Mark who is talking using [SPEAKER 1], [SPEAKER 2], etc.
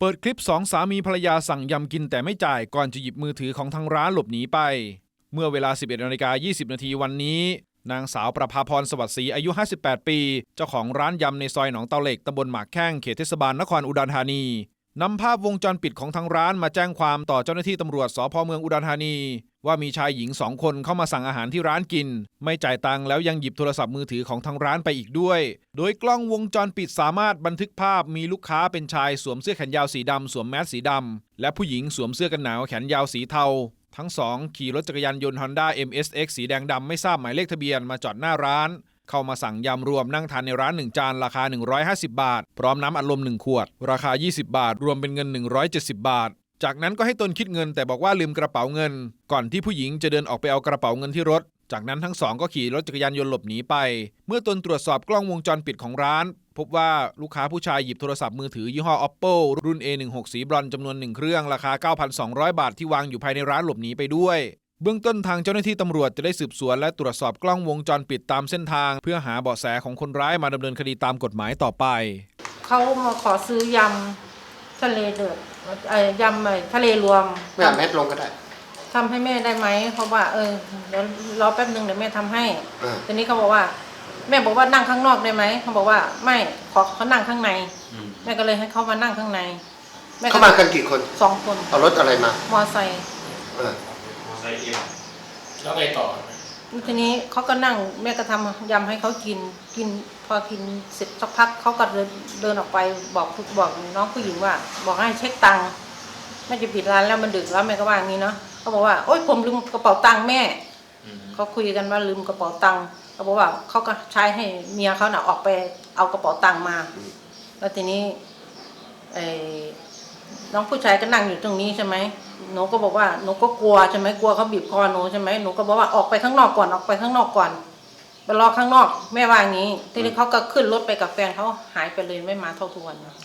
[SPEAKER 1] เปิดคลิปสองสามีภรรยาสั่งยำกินแต่ไม่จ่ายก่อนจะหยิบมือถือของทางร้านหลบหนีไป เมื่อเวลา 11นาฬิกา20 นาทีวันนี้ นางสาวประภาพรสวัสดิ์ศรีอายุ 58 ปี เจ้าของร้านยำในซอยหนองเตาเหล็กตำบลหมากแข้งเขตเทศบาลนครอุดรธานีนำภาพวงจรปิดของทางร้านมาแจ้งความต่อเจ้าหน้าที่ตำรวจสพเมืองอุดรธานี ว่ามีชายหญิงสองคนเข้ามาสั่งอาหารที่ร้านกิน ไม่จ่ายตังค์แล้วยังหยิบโทรศัพท์มือถือของทางร้านไปอีกด้วย โดยกล้องวงจรปิดสามารถบันทึกภาพมีลูกค้าเป็นชายสวมเสื้อแขนยาวสีดำสวมแมสสีดำและผู้หญิงสวมเสื้อกันหนาวแขนยาวสีเทา ทั้งสองขี่รถจักรยานยนต์ Honda MSX สีแดงดำไม่ทราบหมายเลขทะเบียนมาจอดหน้าร้าน เข้ามาสั่งยำรวมนั่งทานในร้าน 1 จานราคา 150 บาท พร้อมน้ำอัดลม 1 ขวด ราคา 20 บาท รวมเป็นเงิน 170 บาท จากนั้นก็ให้ตนคิดเงินแต่บอกว่าลืมกระเป๋าเงิน ก่อนที่ผู้หญิงจะเดินออกไปเอากระเป๋าเงินที่รถ จากนั้นทั้งสองก็ขี่รถจักรยานยนต์หลบหนีไป เมื่อตนตรวจสอบกล้องวงจรปิดของร้าน พบว่าลูกค้าผู้ชายหยิบโทรศัพท์มือถือยี่ห้อ Oppo รุ่น A16 สีบรอนจำนวนหนึ่งเครื่องราคา 9,200 บาทที่วางอยู่ภายในร้านหลบหนีไปด้วยเบื้องต้นทางเจ้าหน้าที่ตำรวจจะได้สืบสวนและตรวจสอบกล้องวงจรปิดตามเส้นทาง เพื่อหาเบาะแสของคนร้ายมาดำเนินคดีตามกฎหมายต่อไป
[SPEAKER 2] เขามาขอซื้อยำ ทะเลเดือดเอ้ยยำไอ้ทะเลรวม
[SPEAKER 3] ไม่เอาแมสลงก็ได้
[SPEAKER 2] ทำให้แม่ได้ไหมเพราะว่า เออเดี๋ยวรอแป๊บหนึ่งเดี๋ยวแม่ทำให้
[SPEAKER 3] อ่า
[SPEAKER 2] ทีนี้เขาบอกว่า แม่บอกว่านั่งข้างนอกได้ไหมเขาบอกว่าไม่ขอเขานั่งข้างในแม่ก็เลยให้เขามานั่งข้างในแก็
[SPEAKER 3] เข้ามากันกี่คน
[SPEAKER 2] สองคน
[SPEAKER 3] เอารถอะไรมา
[SPEAKER 2] มอไซค์
[SPEAKER 3] เออ
[SPEAKER 4] ใส่เอ็มแล้วไงต่อ
[SPEAKER 2] ทีนี้เขาก็นั่งแม่ก็ทำยำให้เขากินกินพอกินเสร็จสักพักเขาก็เดินเดินออกไปบอกบอกน้องผู้หญิงว่า บอกให้เช็คตังค์แม่จะปิดร้านแล้วมันดึกแล้วแม่ก็ว่าอย่างนี้เนาะเขาบอกว่าโอ๊ยผมลืมกระเป๋าตังค์แม่เขาคุยกันว่าลืมกระเป๋าตังค์เขาบอกว่าเขาก็ใช้ให้เมียเขาน่ะออกไปเอากระเป๋าตังค์มา แล้วทีนี้ไอ้ น้องผู้ชายก็นั่งอยู่ตรงนี้ใช่ไหมหนูก็บอกว่าหนูก็กลัวใช่ไหมกลัวเขาบีบคอหนูใช่ไหมหนูก็บอกว่าออกไปข้างนอกก่อนออกไปข้างนอกก่อนไปรอข้างนอกแม่ว่าอย่างนี้ ทีนี้เขาก็ขึ้นรถไปกับแฟนเขาหายไปเลยไม่มาเท่าทุกวันนะ